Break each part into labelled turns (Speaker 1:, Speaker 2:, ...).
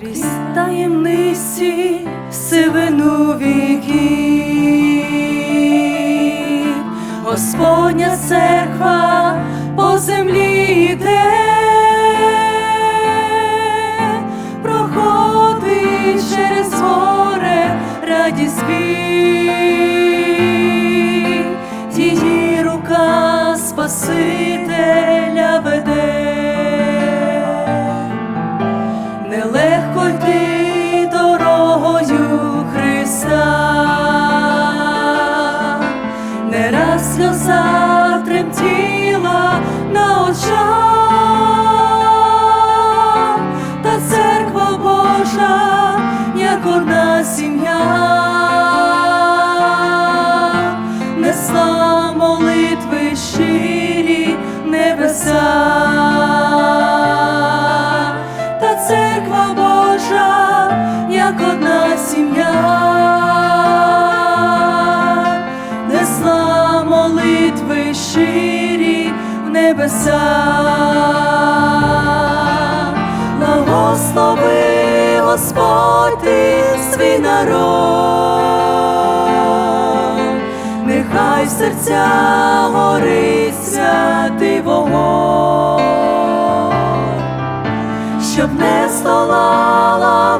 Speaker 1: крізь таємниці сивину віків, Господня церква по землі йде, проходить через горе радість бій, молитви щирі в небеса. Благослови Господь ти свій народ, нехай в серця горить святий вогонь щоб не здолала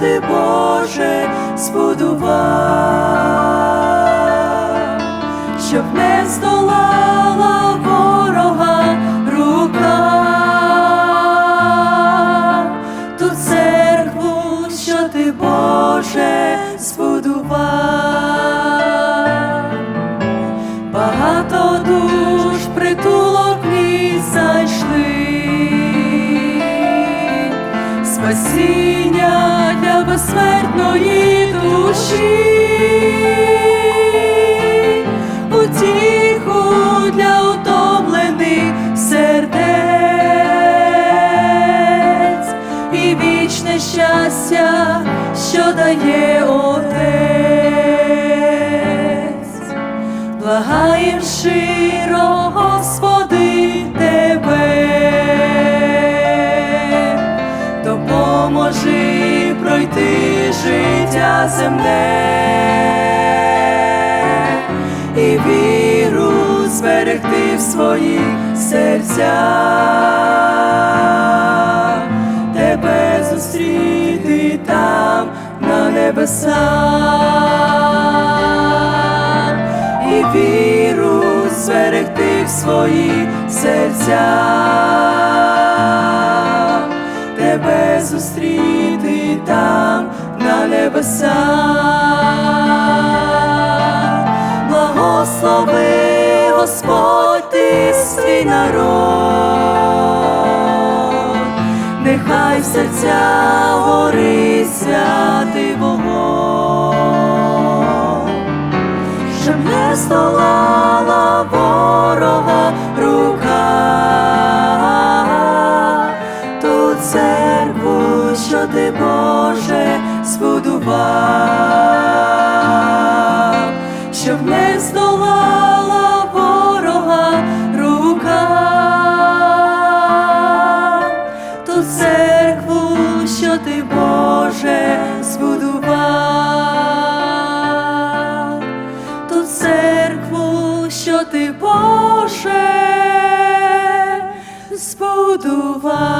Speaker 1: ти Боже збудував, щоб не здолала ворога рука, ту церкву, що ти Боже збудував. Багато душ притулок мій зайшли, спасіння для безсмертної душі, утіху для утомлених сердець. І вічне щастя, що дає Отець. Благаєм щиро, земне. І віру зберегти в своїх серцях, Тебе зустріти там на небесах. І віру зберегти в своїх серцях, тебе зустріти там на небесах, благослови Господь ти свій народ, нехай в серця горить святий вогонь щоб не здолала ворога рука, ту церкву, що ти Боже збудував, щоб не здолала ворога рука, ту церкву, що ти Боже збудував ту церкву, що ти Боже збудував.